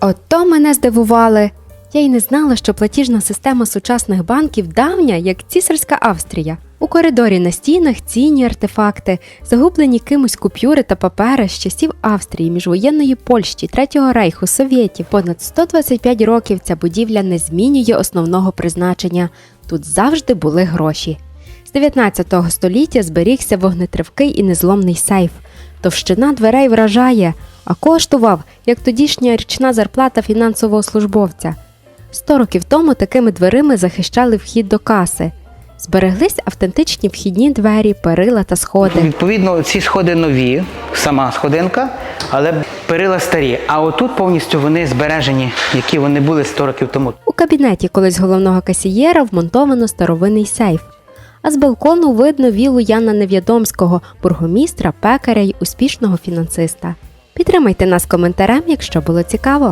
Ото мене здивували. Я й не знала, що платіжна система сучасних банків давня, як цісарська Австрія. У коридорі на стінах цінні артефакти, загублені кимось купюри та папери з часів Австрії, міжвоєнної Польщі, Третього рейху, Совєтів. Понад 125 років ця будівля не змінює основного призначення. Тут завжди були гроші. З 19 століття зберігся вогнетривкий і незломний сейф. Товщина дверей вражає, а коштував, як тодішня річна зарплата фінансового службовця. Сто років тому такими дверима захищали вхід до каси. Збереглись автентичні вхідні двері, перила та сходи. Відповідно, ці сходи нові, сама сходинка, але перила старі. А отут повністю вони збережені, які вони були 100 років тому. У кабінеті колись головного касієра вмонтовано старовинний сейф. А з балкону видно вілу Яна Нев'ядомського, бургомістра, пекаря й успішного фінансиста. Підтримайте нас коментарем, якщо було цікаво.